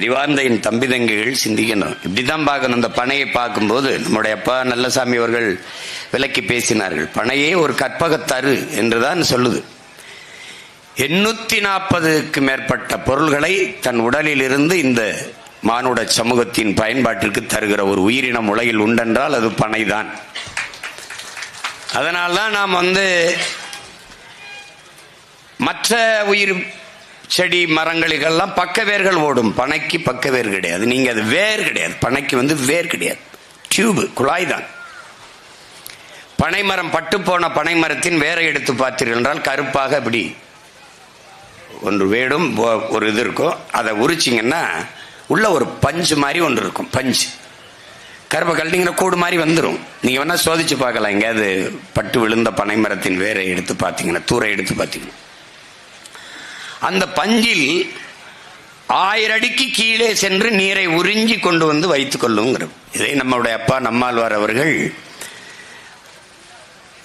அறிவார்ந்த என் தம்பி தங்கைகள் சிந்திக்கணும். இப்படிதான் பார்க்கணும். இந்த பனையை பார்க்கும்போது நம்முடைய அப்பா நல்லசாமி அவர்கள் விலக்கி பேசினார்கள். பனையே ஒரு கற்பகத்தரு என்றுதான் சொல்லுது. எண்ணூத்தி நாற்பதுக்கு மேற்பட்ட பொருள்களை தன் உடலில் இருந்து இந்த மானுட சமூகத்தின் பயன்பாட்டிற்கு தருகிற ஒரு உயிரினம் உலகில் உண்டென்றால் அது பனைதான் அதனால்தான் நாம் வந்து மற்ற உயிர் செடி மரங்களுக்கெல்லாம் பக்க வேர்கள் ஓடும். பனைக்கு பக்க வேர் கிடையாது. நீங்க அது வேர் கிடையாது. பனைக்கு வந்து வேர் கிடையாது. டியூபு குழாய் தான் பனைமரம் பட்டு போன பனைமரத்தின் வேரை எடுத்து பார்த்தீர்கள் என்றால் கருப்பாக இப்படி ஒன்று வேடும் ஒரு இது இருக்கும். அதை உரிச்சிங்கன்னா உள்ள ஒரு பஞ்சு மாதிரி ஒன்று இருக்கும். பஞ்சு. கருப்பை கழட்டிங்கிற கூடு மாதிரி வந்துடும் நீங்கள் வேணால் சோதிச்சு பார்க்கலாம். எங்கேயாவது பட்டு விழுந்த பனைமரத்தின் வேரை எடுத்து பார்த்தீங்கன்னா தூரை எடுத்து பார்த்தீங்கன்னா. அந்த பஞ்சில் ஆயிரம் அடிக்கு கீழே சென்று நீரை உறிஞ்சி கொண்டு வந்து வைத்துக் கொள்ளுங்கிறது. இதை நம்மளுடைய அப்பா நம்மாழ்வார் அவர்கள்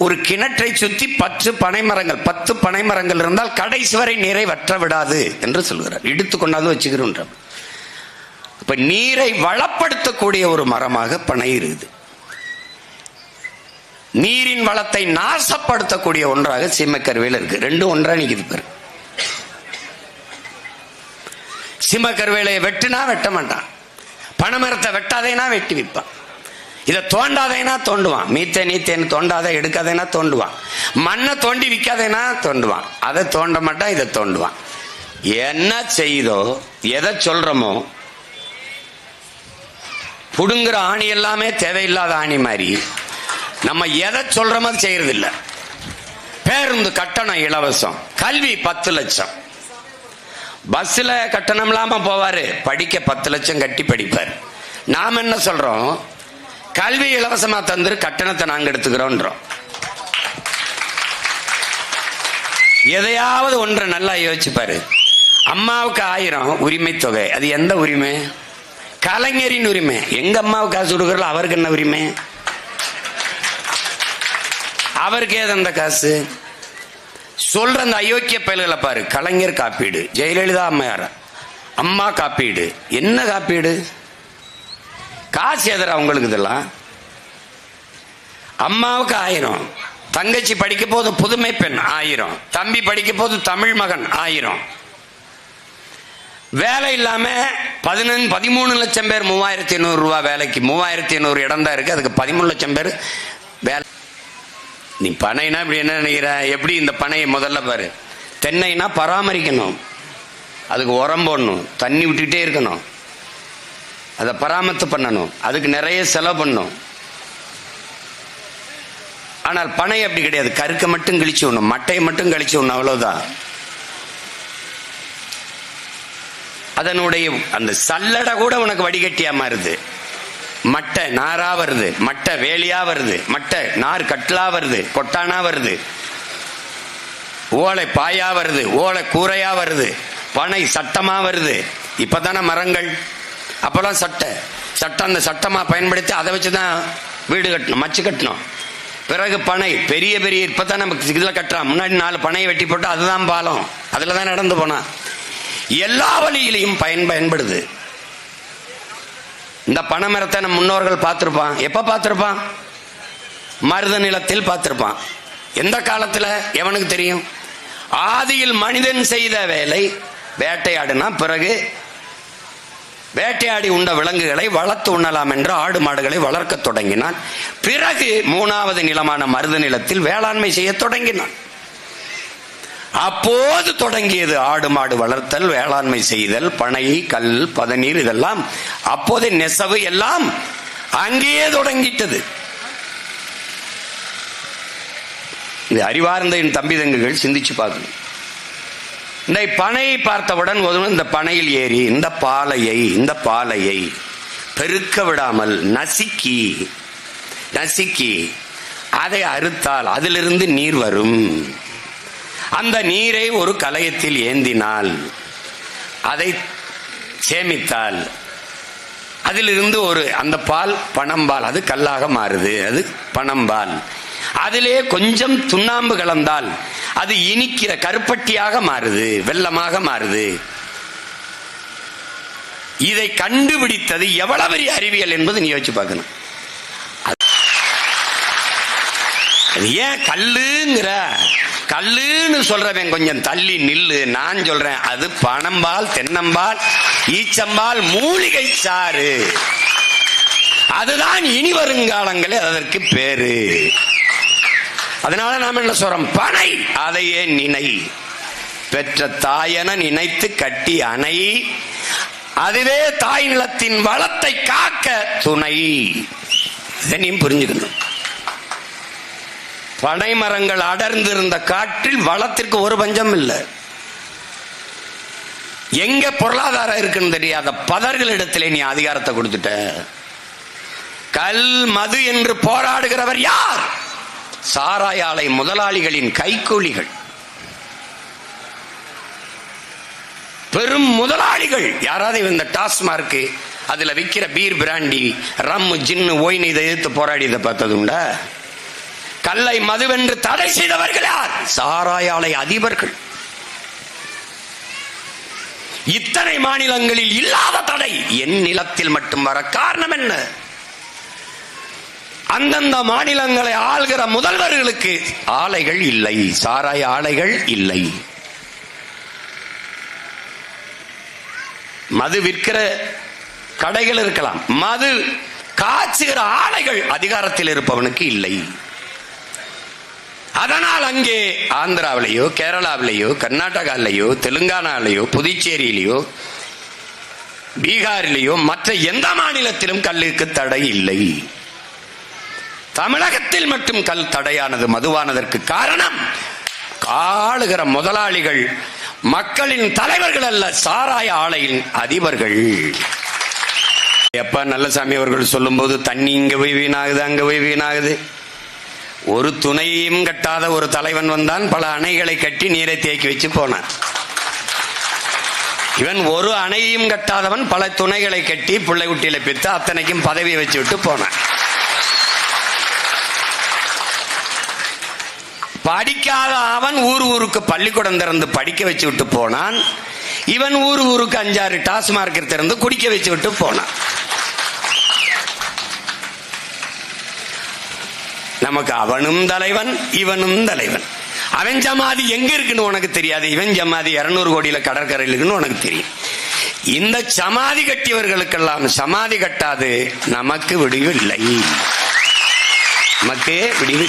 ஒரு கிணற்றை சுற்றி பத்து பனைமரங்கள் பத்து பனைமரங்கள் இருந்தால் கடைசி வரை நீரை வற்ற விடாது என்று சொல்கிறார். இடுத்து கொண்டாந்து வச்சுக்கிறோன்ற இப்ப நீரை வளப்படுத்தக்கூடிய ஒரு மரமாக பனை இருக்குது. நீரின் வளத்தை நாசப்படுத்தக்கூடிய ஒன்றாக சீமக்கருவியில் இருக்கு. ரெண்டும் ஒன்றா நிக்குது பாரு. சிம்ம கருவேலையை வெட்டுனா வெட்ட மாட்டான். பனைமரத்தை வெட்டாதேனா வெட்டி விற்பான். இதை தோண்டாதேனா தோண்டுவான். மீத்த நீத்தேன்னு தோண்டாத எடுக்காதேனா தோண்டுவான். மண்ணை தோண்டி விற்காதேனா தோண்டுவான். அதை தோண்ட மாட்டான் இதை தோண்டுவான். என்ன செய்தோ எதை சொல்றோமோ புடுங்குற ஆணி எல்லாமே தேவையில்லாத ஆணி மாதிரி நம்ம எதை சொல்றோமோ அது பேருந்து கட்டணம் இலவசம். கல்வி பத்து லட்சம். பஸ்ஸில் கட்டணம் இல்லாமல் போவார்? படிக்க பத்து லட்சம் கட்டி படிப்பார். நாம் என்ன சொல்கிறோம் கல்வி இலவசமாக தந்துரு கட்டணத்தை நாங்கள் எடுத்துக்கிறோன்றோம். எதையாவது ஒன்றை நல்லா யோசிச்சு அம்மாவுக்கு ஆயிரம் உரிமை தொகை. அது எந்த உரிமை? கலைஞரின் உரிமை. எங்க அம்மாவுக்கு காசு கொடுக்கறல அவருக்கு என்ன உரிமை? அவருக்கு ஏது அந்த காசு? சொல்ற அந்த அயோக்கிய பயல்களை பாரு. கலைஞர் காப்பீடு ஜெயலலிதா அம்மையார். அம்மா காப்பீடு. என்ன காப்பீடு? காசு எதிர அவங்களுக்கு இதெல்லாம்? அம்மாவுக்கு ஆயிரம். தங்கச்சி படிக்க போது புதுமை பெண் ஆயிரம். தம்பி படிக்க போது தமிழ் மகன் ஆயிரம். வேலை இல்லாம பதினஞ்சு பதிமூணு லட்சம் பேர் மூவாயிரத்தி எண்ணூறு ரூபா வேலைக்கு மூவாயிரத்தி ஐநூறு இடம் தான் இருக்கு. அதுக்கு பதிமூணு லட்சம் பேர் நீ பனைனா இப்படி என்ன நினைக்கிற? எப்படி இந்த பனையை முதல்ல பாரு. தென்னைனா பராமரிக்கணும். அதுக்கு உரம் போடணும். தண்ணி விட்டுக்கிட்டே இருக்கணும். அதை பராமரித்து பண்ணணும். அதுக்கு நிறைய செலவு பண்ணணும். ஆனால் பனை அப்படி கிடையாது. கருக்கை மட்டும் கழிச்சு விடணும். மட்டையை மட்டும் கழிச்சு விடணும். அவ்வளோதான் அதனுடைய அந்த சல்லடை கூட உனக்கு வடிகட்டியா மாறுது. மட்டை நாரா வருது மட்டை வேலியா வருது மட்டை நார் கட்டலா வருது கொட்டானா வருது. ஓலை பாயா வருது ஓலை கூரையா வருது பனை சட்டமா வருது. இப்பதானே மரங்கள்? அப்பெல்லாம் சட்டை சட்டம் அந்த சட்டமா பயன்படுத்தி அதை வச்சுதான் வீடு கட்டணும் மச்சு கட்டணும். பிறகு பனை பெரிய பெரிய இப்பதான் நமக்கு இதுல கட்டுறான் முன்னாடி நாலு பனையை வெட்டி போட்டு அதுதான் பாலம். அதுல தான் நடந்து போனான் எல்லா வழியிலையும் பயன் பயன்படுது. இந்த பனைமரத்தை நம்ம முன்னோர்கள் பார்த்துருப்பான். எப்ப பார்த்துருப்பான்? மருத நிலத்தில் பார்த்துருப்பான். எந்த காலத்துல? எவனுக்கு தெரியும்? ஆதியில் மனிதன் செய்த வேலை வேட்டையாடினா பிறகு வேட்டையாடி உண்ட விலங்குகளை வளர்த்து உண்ணலாம் என்று ஆடு மாடுகளை வளர்க்க தொடங்கினான். பிறகு மூணாவது நிலமான மருத நிலத்தில் வேளாண்மை செய்ய தொடங்கினான். அப்போது தொடங்கியது ஆடு மாடு வளர்த்தல் வேளாண்மை செய்தல் பனை கல் பதநீர் இதெல்லாம். அப்போதே நெசவு எல்லாம் அங்கேயே தொடங்கிட்டது. இந்த அறிவார்ந்த என் தம்பி தங்குகள் சிந்திச்சு பார்க்கணும். இந்த பனையை பார்த்தவுடன் இந்த பனையில் ஏறி இந்த பாலையை இந்த பாலையை பெருக்க விடாமல் நசுக்கி நசுக்கி அதை அறுத்தால் அதிலிருந்து நீர் வரும். அந்த நீரை ஒரு கலயத்தில் ஏந்தினால் அதை சேமித்தால் அதிலிருந்து ஒரு அந்த பால் பணம்பால் அது கல்லாக மாறுது அது பணம்பால் அதிலே கொஞ்சம் துண்ணாம்பு கலந்தால் அது இனிக்கிற கருப்பட்டியாக மாறுது வெள்ளமாக மாறுது. இதை கண்டுபிடித்தது எவ்வளவு பெரிய அறிவியல் என்பது நீ யோசிச்சு பார்க்கணும். அது ஏன் கல்லுங்கிற? கல்லுன்னு சொல்றவன் கொஞ்சம் தள்ளி நில்லு. நான் சொல்றேன் அது பணம்பால் தென்னம்பால் ஈச்சம்பால் மூலிகை சாறு. அதுதான் இனி வருங்காலங்களே அதற்கு பேரு. அதனால நாம என்ன சொல்றோம்? பனை அதையே நினை. பெற்ற தாயென நினைத்து கட்டி அணை. அதுவே தாய் நிலத்தின் வளத்தை காக்க துணை. இதை நீ புரிஞ்சுக்கணும். பனைமரங்கள் அடர்ந்திருந்த காற்றில் வளத்திற்கு ஒரு பஞ்சம் இல்லை. எங்க பொருளாதாரம் இருக்குன்னு தெரியாத பதர்களிடத்திலே நீ அதிகாரத்தை கொடுத்துட்ட. கல் மது என்று போராடுகிறவர் யார்? சாராயாலை முதலாளிகளின் கைக்கூலிகள் பெரும் முதலாளிகள். யாராவது இந்த டாஸ்மார்க் அதுல விக்கிற பீர் பிராண்டி ரம் ஜின்னு ஓய்னு இதை எதிர்த்து போராடியதை பார்த்தது உண்டா கல்லை மதுவென்று தடை செய்தவர்கள் யார்? சாராய ஆலை அதிபர்கள். இத்தனை மாநிலங்களில் இல்லாத தடை என் நிலத்தில் மட்டும் வர காரணம் என்ன? அந்தந்த மாநிலங்களை ஆள்கிற முதல்வர்களுக்கு ஆலைகள் இல்லை சாராய ஆலைகள் இல்லை. மது விற்கிற கடைகள் இருக்கலாம். மது காய்ச்சுகிற ஆலைகள் அதிகாரத்தில் இருப்பவனுக்கு இல்லை. அதனால் அங்கே ஆந்திராவிலேயோ கேரளாவிலேயோ கர்நாடகாவிலேயோ தெலுங்கானாலேயோ புதுச்சேரியிலேயோ பீகாரிலேயோ மற்ற எந்த மாநிலத்திலும் கல்லுக்கு தடை இல்லை. தமிழகத்தில் மட்டும் கல் தடையானது மதுவானதற்கு காரணம் காளுகிற முதலாளிகள் மக்களின் தலைவர்கள் அல்ல சாராய ஆலையின் அதிபர்கள். எப்ப நல்லசாமி அவர்கள் சொல்லும்போது தண்ணி இங்க போய் வீணாகுது அங்க போய் வீணாகுது. ஒரு துணையும் கட்டாத ஒரு தலைவன் வந்தான் பல அணைகளை கட்டி நீரை தேக்கி வச்சு போனான். இவன் ஒரு அணையும் கட்டாதவன் பல துணைகளை கட்டி பிள்ளை குட்டியில பித்து அத்தனைக்கும் பதவியை வச்சு விட்டு போனான். படிக்காத அவன் ஊர் ஊருக்கு பள்ளிக்கூடம் திறந்து படிக்க வச்சு விட்டு போனான். இவன் ஊர் ஊருக்கு அஞ்சாறு டாஸ்மார்க் திறந்து குடிக்க வச்சு விட்டு போனான். நமக்கு அவனும் தலைவன் இவனும் தலைவன். அவன் ஜமாதி எங்க இருக்குன்னு உனக்கு தெரியாது. இவன் ஜமாதி இருநூறு கோடியில கடற்கரையில் இருக்குன்னு உனக்கு தெரியும். இந்த சமாதி கட்டியவர்களுக்கெல்லாம் சமாதி கட்டாது நமக்கு விடிவு இல்லை நமக்கு விடிவு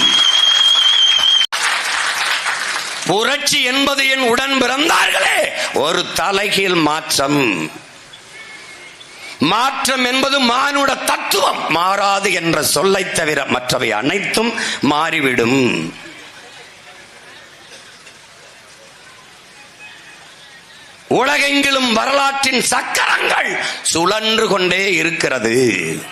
புரட்சி என்பது என் உடன் பிறந்தார்களே. ஒரு தலைகீழ் மாற்றம். மாற்றம் என்பது மானுட தத்துவம். மாறாது என்ற சொல்லை தவிர மற்றவை அனைத்தும் மாறிவிடும். உலகெங்கிலும் வரலாற்றின் சக்கரங்கள் சுழன்று கொண்டே இருக்கிறது.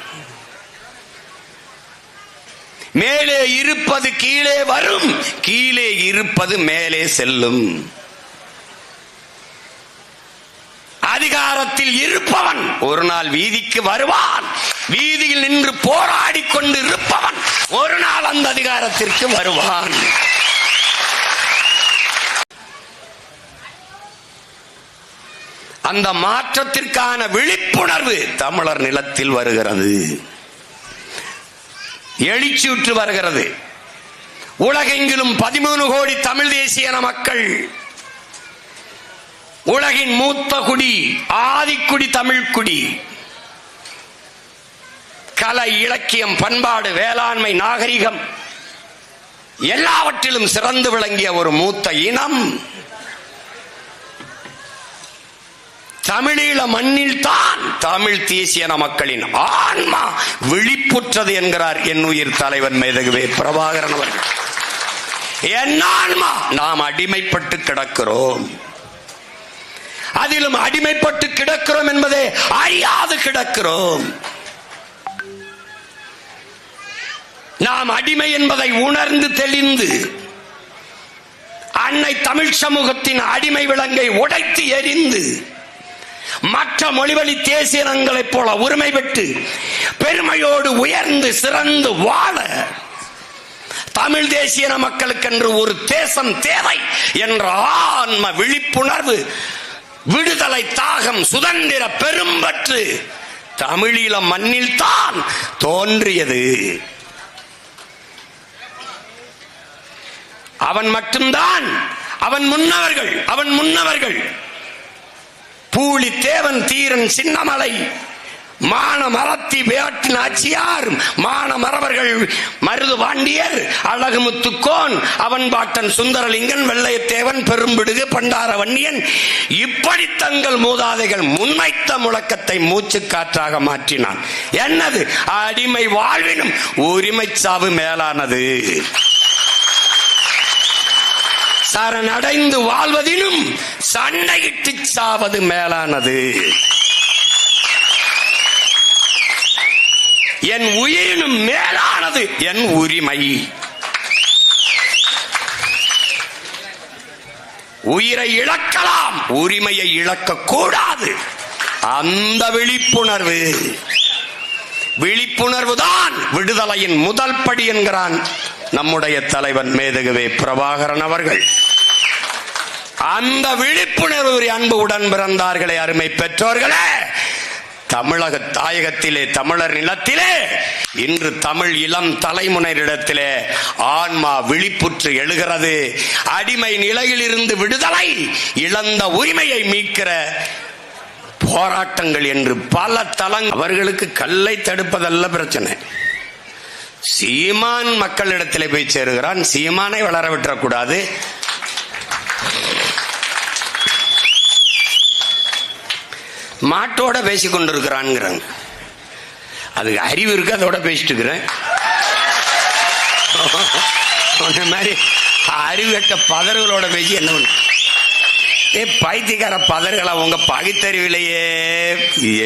மேலே இருப்பது கீழே வரும் கீழே இருப்பது மேலே செல்லும். அதிகாரத்தில் இருப்பவன் ஒரு நாள் வீதிக்கு வருவான். வீதியில் நின்று போராடி கொண்டு இருப்பவன் ஒரு நாள் அந்த அதிகாரத்திற்கு வருவான். அந்த மாற்றத்திற்கான விழிப்புணர்வு தமிழர் நிலத்தில் வருகிறது. எழுச்சியுற்று வருகிறது. உலகெங்கிலும் பதிமூணு கோடி தமிழ் தேசிய மக்கள் உலகின் மூத்த குடி ஆதிக்குடி தமிழ்குடி கலை இலக்கியம் பண்பாடு வேளாண்மை நாகரிகம் எல்லாவற்றிலும் சிறந்து விளங்கிய ஒரு மூத்த இனம். தமிழீழ மண்ணில் தான் தமிழ் தேசியன மக்களின் ஆன்மா விழிப்புற்றது என்கிறார் என் உயிர் தலைவன் மேதகுவே பிரபாகரன் அவர்கள். என் ஆன்மா நாம் அடிமைப்பட்டு கிடக்கிறோம். அதிலும் அடிமைப்பட்டு கிடக்கிறோம் என்பதை அறியாது கிடக்கிறோம். நாம் அடிமை என்பதை உணர்ந்து தெளிந்து அன்னை தமிழ் சமூகத்தின் அடிமை விலங்கை உடைத்து எரிந்து மற்ற மொழிவழி தேசியங்களைப் போல உரிமை பெற்று பெருமையோடு உயர்ந்து சிறந்து வாழ தமிழ் தேசியன மக்களுக்கென்று ஒரு தேசம் தேவை என்ற ஆன்ம விழிப்புணர்வு விடுதலை தாகம் சுதந்திர பெரும்பற்று. தமிழீழ மண்ணில் தான் தோன்றியது. அவன் மட்டும்தான். அவன் முன்னவர்கள் அவன் முன்னவர்கள். பூலி தேவன் தீரன் சின்னமலை. மான மரத்தி வேட்டு நாச்சியார். மான மரவர்கள் மருது பாண்டியர் அழகுமுத்துக்கோன் அவன் பாட்டன் சுந்தரலிங்கன் வெள்ளையத்தேவன் பெரும்பிடுகு பண்டார வன்னியன். இப்படி தங்கள் மூதாதைகள் முன்வைத்த முழக்கத்தை மூச்சு காற்றாக மாற்றினான். என்னது? அடிமை வாழ்வினும் உரிமை சாவு மேலானது. சரணடைந்து வாழ்வதிலும் சண்டையிட்டு சாவது மேலானது. என் உயிரினும் மேலானது என் உரிமை. உயிரை இழக்கலாம் உரிமையை இழக்க கூடாது. அந்த விழிப்புணர்வு. விழிப்புணர்வு தான் விடுதலையின் முதல் படி என்கிறான் நம்முடைய தலைவன் மேதகுவே பிரபாகரன் அவர்கள். அந்த விழிப்புணர்வு அன்பு உடன் பிறந்தார்களே அருமை பெற்றோர்களே. தமிழக தாயகத்திலே தமிழர் நிலத்திலே இன்று தமிழ் இளம் தலைமுறையிடத்திலே ஆன்மா விழிப்புற்று எழுகிறது. அடிமை நிலையில் இருந்து விடுதலை இழந்த உரிமையை மீட்கிற போராட்டங்கள் என்று பல தளங் அவர்களுக்கு கல்லை தடுப்பதல்ல பிரச்சனை. சீமான் மக்களிடத்திலே போய் சேருகிறான் சீமானை வளர விட்டுறக்கூடாது. மாட்டோட பேசி கொண்டிருக்கிறான்ங்கிறாங்க. அதுக்கு அறிவு இருக்கு அதோட பேசிட்டு இருக்கிறேன். அந்த மாதிரி அறிவுகட்ட பதறுகளோட பேசி என்ன பண்ண? ஏ பைத்தியக்கார பதறுகளா உங்க பகித்தறிவிலையே?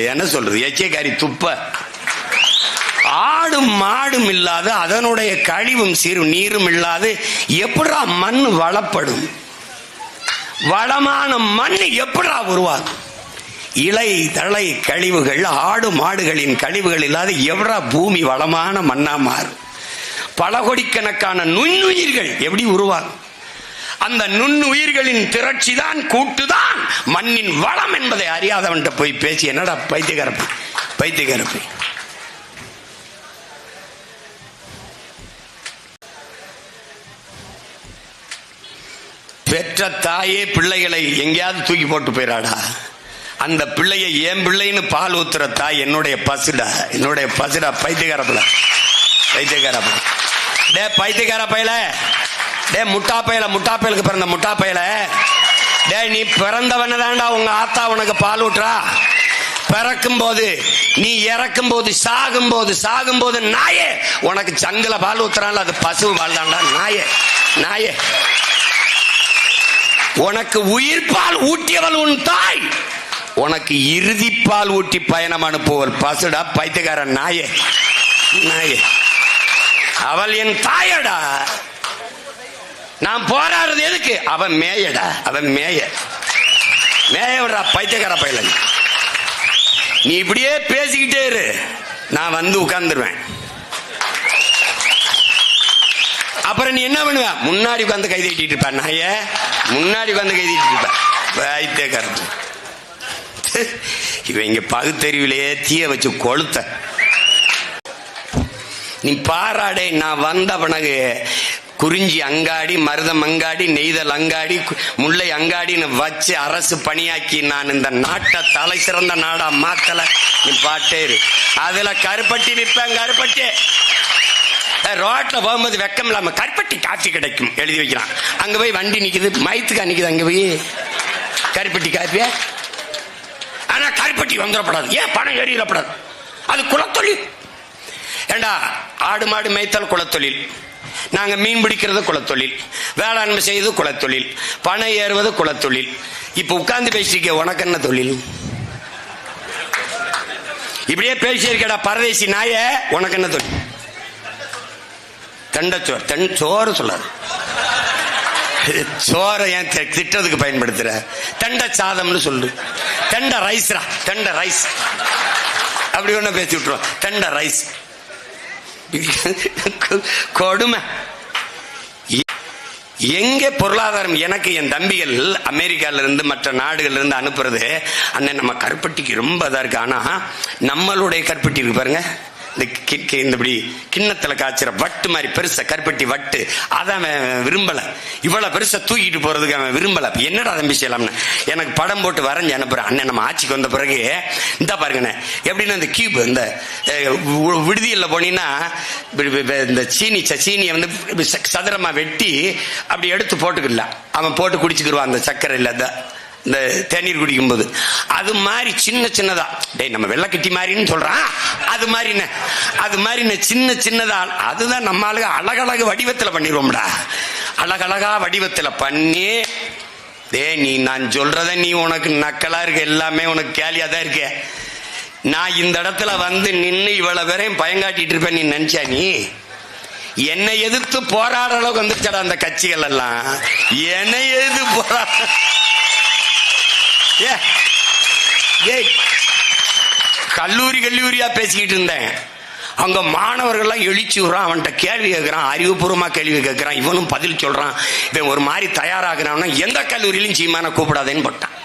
என்ன சொல்றது? எச்சைக்காரி துப்ப. ஆடும் மாடும் இல்லாத அதனுடைய கழிவும் சிறு நீரும் இல்லாது எப்படா மண் வளப்படும்? வளமான மண் எப்படா உருவாகும்? இலை தழை கழிவுகள் ஆடு மாடுகளின் கழிவுகள் இல்லாத எவ்வளோ பூமி வளமான மண்ணா மாறும்? பல கோடிக்கணக்கான நுண்ணுயிர்கள் எப்படி உருவாகும்? அந்த நுண்ணுயிர்களின் திரட்சி தான் கூட்டுதான் மண்ணின் வளம் என்பதை அறியாதவன்கிட்ட போய் பேசி என்னடா பைத்தியகரப்பு பைத்தியகரப்பு பெற்ற தாயே பிள்ளைகளை எங்கேயாவது தூக்கி போட்டு போயிடாடா அந்த பிள்ளையை என் பிள்ளைன்னு பால் ஊத்துற தாய் என்னுடைய பசுடா? என்னுடைய பசுடா பைத்தியக்காரப்புல பைத்தியக்காரப்புல டே பைத்தியக்கார பையல டே முட்டா பையல முட்டா பயலுக்கு பிறந்த முட்டா பையல டே நீ பிறந்தவன தான்டா உங்க ஆத்தா உனக்கு பால் ஊட்டுறா. பிறக்கும் போது நீ இறக்கும் போது சாகும் போது சாகும் போது நாயே உனக்கு சங்கில பால் ஊத்துறான்ல அது பசு பால் தாண்டா நாயே நாயே. உனக்கு உயிர் பால் ஊட்டியவள் உன் தாய். உனக்கு இறுதிப்பால் ஊட்டி பயணம் அனுப்புவல் பசுடா பைத்தியக்கார நாயே. நாயே. அவள் என் தாயடா. நான் போராடுறது எதுக்கு? அவன் மேயடா. அவன் மேய. மேய விடுறா பைத்தியக்கார பையல நீ இப்படியே பேசிக்கிட்டே இரு. நான் வந்து உட்கார்ந்துருவேன். அப்புறம் நீ என்ன பண்ணுவ? முன்னாடி உட்காந்து கை தட்டிட்டு இருப்ப நாய. முன்னாடி உட்காந்து கை தட்டிட்டு இருப்ப. பைத்தியக்காரன் இவன் இங்க பகுத்தறிவிலேயே தீய வச்சு கொளுத்த. நீ பாராடே நான் வந்த பிறகு குறிஞ்சி அங்காடி மருதம் அங்காடி நெய்தல் அங்காடி முல்லை அங்காடின்னு வச்சு அரசு பணியாக்கி நான் இந்த நாட்டை தலை சிறந்த நாடா மாத்தல. நீ பாட்டேரு அதுல கருப்பட்டி நிற்பேன் கருப்பட்டி. ரோட்ல போகும்போது வெக்கம் இல்லாம கருப்பட்டி காட்சி கிடைக்கும் எழுதி வைக்கிறான். அங்க போய் வண்டி நிக்குது மயத்துக்கா நிக்குது அங்க போய். கருப்பட்டி காப்பியா? கருப்பட்டி வந்துடப்படாது. ஏன்? பணம் ஏறிடப்படாது. அது குலத்தொழில். ஏண்டா? ஆடு மாடு மேய்த்தல் குலத்தொழில். நாங்க மீன் பிடிக்கிறது குலத்தொழில். வேளாண்மை செய்வது குலத்தொழில். பணம் ஏறுவது குலத்தொழில். இப்ப உட்கார்ந்து பேசிருக்க உனக்கு என்ன தொழில்? இப்படியே பேசியிருக்கடா பரதேசி நாய உனக்கு என்ன தொழில்? தண்டச்சோர். தன் சோறு சொல்லாது. சோறை ஏன் திட்டத்துக்கு பயன்படுத்துற? தண்ட சாதம்னு சொல்லு. தண்ட ரைஸ்ரா தண்ட ரைஸ். அப்படி ஒன்று பேசி விட்டுருவோம். தண்ட ரைஸ். கொடுமை. எங்க பொருளாதாரம் எனக்கு என் தம்பிகள் அமெரிக்கால இருந்து மற்ற நாடுகள்ல இருந்து அனுப்புறது அண்ணன் நம்ம கருப்பட்டிக்கு ரொம்ப இதாக இருக்கு. ஆனா நம்மளுடைய கருப்பட்டி இருக்கு பாருங்க. இந்த கி- கிண்ணத்துல காய்ச்சிற வட்டு மாதிரி பெருசா கருப்பட்டி வட்டு அதை அவன் விரும்பல. இவ்வளவு பெருசாக தூக்கிட்டு போறதுக்கு அவன் விரும்பல. என்னடா தம்பி செய்யலாம்னு? எனக்கு படம் போட்டு வரைஞ்சு அனுப்புறேன். அண்ணன் நம்ம ஆட்சிக்கு வந்த பிறகு இந்த பாருங்கண்ணே. எப்படின்னா இந்த கியூப் இந்த விடுதியில் போனீங்கன்னா இந்த சீனி ச- சீனியை வந்து சதுரமாக சதுரமா வெட்டி அப்படி எடுத்து போட்டுக்கலாம் அவன் போட்டு குடிச்சுக்கிடுவான் அந்த சர்க்கரை இல்லாத இந்த தேநீர் குடிக்கும்போது. அது மாதிரி சின்ன சின்னதா. டேய் நம்ம வெள்ளக்கட்டி மாதிரின்னு சொல்றான். அது மாதிரி அது மாதிரி சின்ன சின்னதா? அதுதான் நம்ம ஆளுங்க அழகழகு வடிவத்தில் பண்ணிடுவோம்டா. அழகழகா வடிவத்தில் பண்ணி டேய் நீ நான் சொல்றத நீ உனக்கு நக்கலா இருக்க. எல்லாமே உனக்கு கேலியா தான் இருக்க. நான் இந்த இடத்துல வந்து நின்று இவ்வளவு பேரையும் பயங்காட்டிட்டு இருப்பேன். நீ நினைச்சா நீ? என்னை எதிர்த்து போராடுற அளவுக்கு வந்துருச்சாடா அந்த கட்சிகள் எல்லாம். என்னை எதிர்த்து போராட கல்லூரி கல்லூரியா பேசிக்கிட்டு இருந்தேன். அங்க மாணவர்கள்லாம் எழுச்சி விடுறான் அவன்கிட்ட கேள்வி கேட்கிறான் அறிவுபூர்வமா கேள்வி கேட்கிறான் இவனும் பதில் சொல்றான் இவன் ஒரு மாதிரி தயாராகிறான்னா எந்த கல்லூரியிலும் சீமான கூப்பிடாதேன்னு போட்டான்.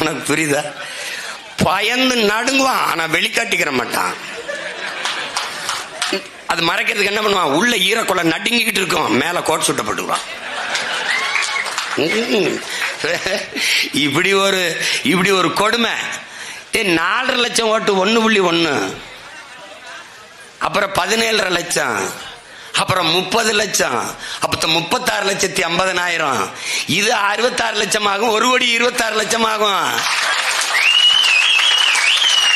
உனக்கு புரியுதா? பயந்து நடுங்குவான் ஆனா வெளிக்காட்டிக்கிற மாட்டான். அது மறைக்கிறதுக்கு என்ன பண்ணுவான்? உள்ள ஈரக்குள்ள நடுங்கிக்கிட்டு இருக்கும் மேல கோட் சுட்டப்பட்டுவான் இப்படி ஒரு இப்படி ஒரு கொடுமை. நாலரை லட்சம் ஓட்டு ஒன்று புள்ளி ஒன்று அப்புறம் பதினேழரை லட்சம். அப்புறம் முப்பது லட்சம். அப்போ முப்பத்தாறு லட்சத்தி ஐம்பதனாயிரம். இது அறுபத்தாறு லட்சம் ஆகும் ஒரு கோடி இருபத்தாறு லட்சம் ஆகும்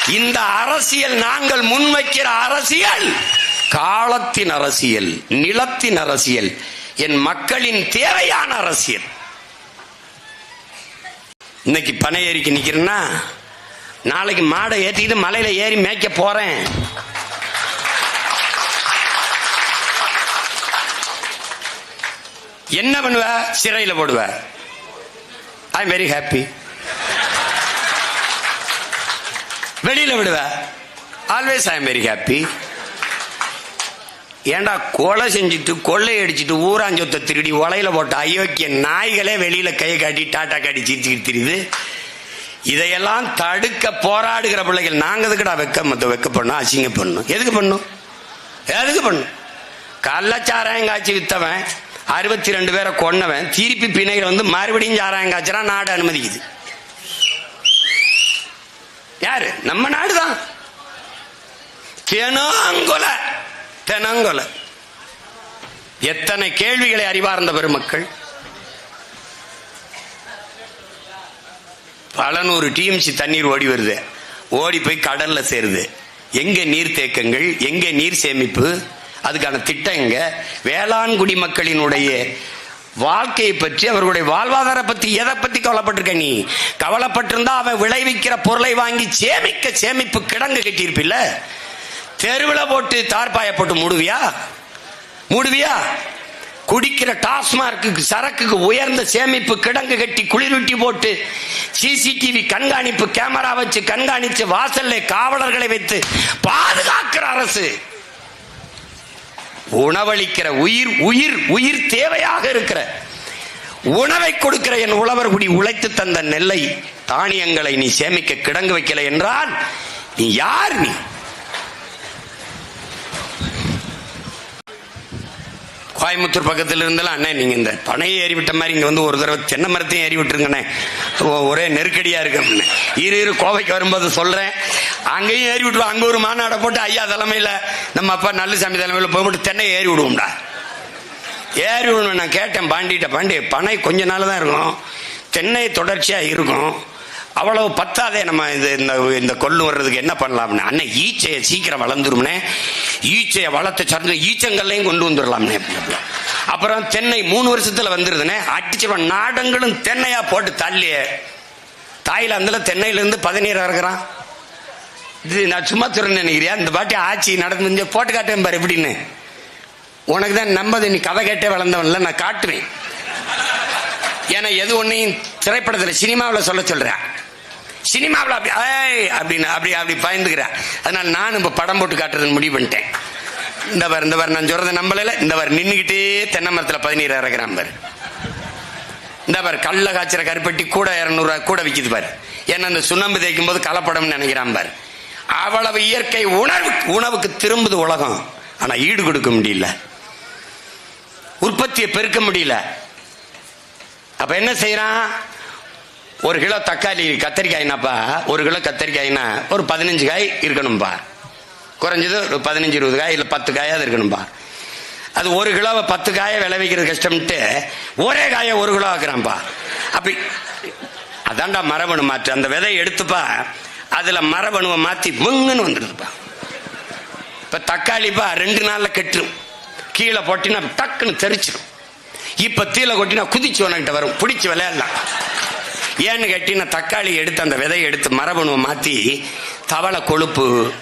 இந்த அரசியல் நாங்கள் முன்வைக்கிற அரசியல் காலத்தின் அரசியல் நிலத்தின் அரசியல் என் மக்களின் தேவையான அரசியல். இன்னைக்கு பனை ஏறிக்கு நிக்கிறேன்னா நாளைக்கு மாடை ஏற்றிக்கிட்டு மலையில ஏறி மேய்க்க போறேன். என்ன பண்ணுவ? சிறையில் போடுவ. ஐ எம் வெரி ஹாப்பி வெளியில விடுவ. Always I am very happy ஏன்டா கொலை செஞ்சுட்டு கொள்ளை அடிச்சுட்டு ஊராஞ்சொத்தை திருடி உலையில போட்ட அயோக்கிய நாய்களே வெளியில கையை காட்டி டாட்டா காட்டி சிரிச்சுக்கிட்டு தெரியுது. இதையெல்லாம் தடுக்க போராடுகிற பிள்ளைகள் நாங்கள் எதுக்கடா வெக்க மொத்த வெக்க பண்ணோம்? அசிங்க பண்ணும். எதுக்கு பண்ணும்? எதுக்கு பண்ணும்? கள்ளச்சாராயம் காய்ச்சி வித்தவன் அறுபத்தி ரெண்டு பேரை கொன்னவன் திருப்பி பிணைகள் வந்து மறுபடியும் சாராயம் காய்ச்சறா நாடு அனுமதிக்குது. யாரு? நம்ம நாடுதான். தெனாங்கொலை தெனாங்கொலை எத்தனை கேள்விகளை அறிவார்ந்த பெருமக்கள். பல நூறு டிஎம்சி தண்ணீர் ஓடி வருது. ஓடி போய் கடல்ல சேருது. எங்க நீர் தேக்கங்கள் எங்க நீர் சேமிப்பு அதுக்கான திட்டம் எங்க? வேளாண் குடிமக்களினுடைய வாழ்க்கையை பற்றி அவர்களுடைய வாழ்வாதார பத்தி எதை பத்தி கவலைப்பட்டிருக்க நீ? கவலைப்பட்டிருந்தா அவன் விளைவிக்கிற பொருளை வாங்கி சேமிக்க சேமிப்பு கிடங்கு கட்டியிருப்பில்ல? தெருவில் போட்டு தார்பாய போட்டு மூடுவியா? மூடுவியா? குடிக்கிற டாஸ்மார்க்கு சரக்குக்கு உயர்ந்த சேமிப்பு கிடங்கு கட்டி குளிரூட்டி போட்டு சிசிடிவி கண்காணிப்பு கேமரா வச்சு கண்காணிச்சு வாசல்ல காவலர்களை வைத்து பாதுகாக்கிற அரசு. உணவளிக்கிற உயிர் உயிர் உயிர் தேவையாக இருக்கிற உணவை கொடுக்கிற என் உழவர் குடி உழைத்து தந்த நெல்லை தானியங்களை நீ சேமிக்க கிடங்கு வைக்கல என்றால் நீ யார் நீ? கோயம்புத்தூர் பக்கத்தில் இருந்தாலும் அண்ணே நீங்க இந்த பனையை ஏறி விட்ட மாதிரி இங்க வந்து ஒரு தடவை தென்னை மரத்தையும் ஏறி விட்டுருங்கண்ணே ஒரே நெருக்கடியா இருக்கு அப்படின்னு. இரு இரு கோவைக்கு வரும்போது சொல்றேன். அங்கேயும் ஏறி விட்டுருவோம் அங்க ஒரு மாநாடை போட்டு ஐயா தலைமையில நம்ம அப்பா நல்லசாமி தலைமையில போய்விட்டு தென்னையை ஏறி விடுவோம்டா ஏறி விடணும் நான் கேட்டேன் பாண்டிகிட்ட பாண்டி பனை கொஞ்ச நாள் தான் இருக்கும். தென்னை தொடர்ச்சியா இருக்கும். அவ்வளவு பத்தாதே நம்ம இது இந்த இந்த கொள்ளு வர்றதுக்கு என்ன பண்ணலாம்னு? அண்ணன் ஈச்சையை சீக்கிரம் வளர்ந்துரும்னே. ஈச்சையை வளர்த்து சார்ந்து ஈச்சங்கள்லையும் கொண்டு வந்துடலாம்னே அப்புறம் தென்னை மூணு வருஷத்துல வந்துருதுனே அடிச்சிருவான் நாடங்களும் தென்னையா போட்டு தள்ளிய தாய்லாந்துல தென்னையிலேருந்து பதினீர் இறக்குறான் இது நான் சும்மா சொல்றேன் நினைக்கிறியா? இந்த பாட்டி ஆட்சி நடந்து போட்டு காட்டேன் பாரு எப்படின்னு உனக்கு தான் நம்பது நீ கதை கேட்டே வளர்ந்தவன்ல நான் காட்டுவேன். ஏன்னா எது ஒன்றையும் திரைப்படத்தில் சினிமாவில் சொல்ல சொல்கிறேன் சினிமாவில் அப்படி ஏய் அப்படின்னு அப்படி அப்படி பயந்துக்கிறேன். அதனால நான் இப்போ படம் போட்டு காட்டுறதுன்னு முடிவு பண்ணிட்டேன். இந்த பார் இந்த பார் நான் சொல்றதை நம்பல இந்த பார் நின்னுகிட்டே தென்னை மரத்தில் பதினீர் இறக்குறான் பாரு. இந்த பாரு கல்ல காய்ச்சிற கருப்பட்டி கூட இரநூறுவா கூட விற்கிது பாரு. ஏன்னா அந்த சுண்ணாம்பு தேய்க்கும் போது கலப்படம்னு நினைக்கிறான் பாரு. அவ்வளவு இயற்கை உணர்வு உணவுக்கு திரும்புது உலகம். ஆனா ஈடு கொடுக்க முடியல. உற்பத்தியை பெருக்க முடியல. அப்போ என்ன செய்யறான்? ஒரு கிலோ தக்காளி கத்தரிக்காய்னாப்பா ஒரு கிலோ கத்தரிக்காய்னா ஒரு பதினஞ்சு காய் இருக்கணும்பா. குறைஞ்சது ஒரு பதினஞ்சு இருபது காய் இல்லை பத்து காயாவது இருக்கணும்பா. அது ஒரு கிலோவை பத்து காயை விளைவிக்கிறது கஷ்டம்ட்டு ஒரே காயை ஒரு கிலோ ஆக்குறான்ப்பா அப்படி அதான்டா மரபணு மாற்று. அந்த விதையை எடுத்துப்பா. அதில் மரபணுவை மாற்றி முங்குன்னு வந்துடுதுப்பா. இப்போ தக்காளிப்பா ரெண்டு நாளில் கெட்டுரும். கீழே போட்டினா டக்குன்னு தெரிச்சிடும் இப்போ தீல கொட்டினா குதிச்சு உனக்கிட்ட வரும். பிடிச்சி விளையாடலாம். ஏன்னு கேட்டீங்கன்னா தக்காளி எடுத்து அந்த விதையை எடுத்து மரபணுவை மாற்றி தவளை கொழுப்பு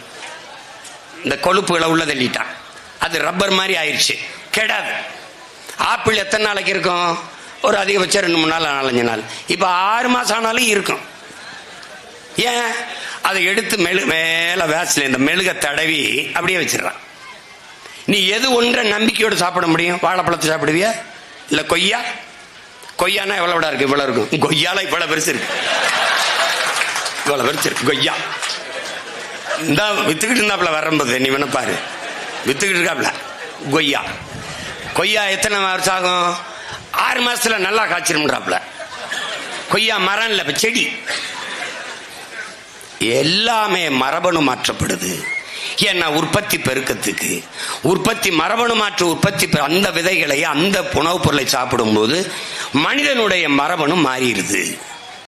இந்த கொழுப்புகளை உள்ள தள்ளிட்டான். அது ரப்பர் மாதிரி ஆயிடுச்சு கெடாது. ஆப்பிள் எத்தனை நாளைக்கு இருக்கும்? ஒரு அதிகபட்சம் ரெண்டு மூணு நாள் நாலஞ்சு நாள். இப்போ ஆறு மாதம் ஆனாலும் இருக்கும். ஏன்? அதை எடுத்து மெழு மேலே வேசில் இந்த மெழுக தடவி அப்படியே வச்சிடறான். நீ எது ஒன்றை நம்பிக்கையோடு சாப்பிட முடியும்? வாழைப்பழத்தை சாப்பிடுவியா? இல்லை கொய்யா? கொய்யானா எவ்வளவு இருக்கு? இவ்வளவு இருக்கும் கொய்யால இவ்வளவு பெருசு இருக்கு. இவ்வளவு பெருசு இருக்கு. கொய்யா. இந்த வித்துக்கிட்டு இருந்தாப்புல வரும்போது நீ வேணா பாரு. வித்துக்கிட்டு இருக்காப்புல. கொய்யா. கொய்யா எத்தனை வருஷம் ஆகும் ஆறு மாசத்துல நல்லா காய்ச்சிரும்ன்றாப்புல. கொய்யா மரம் இல்லை இப்ப செடி. எல்லாமே மரபணு மாற்றப்படுது. ஏன்னா உற்பத்தி பெருக்கத்துக்கு உற்பத்தி மரபணு மாற்று உற்பத்தி பெ- அந்த விதைகளை அந்த உணவுப் பொருளை சாப்பிடும்போது மனிதனுடைய மரபணு மாறிடுது.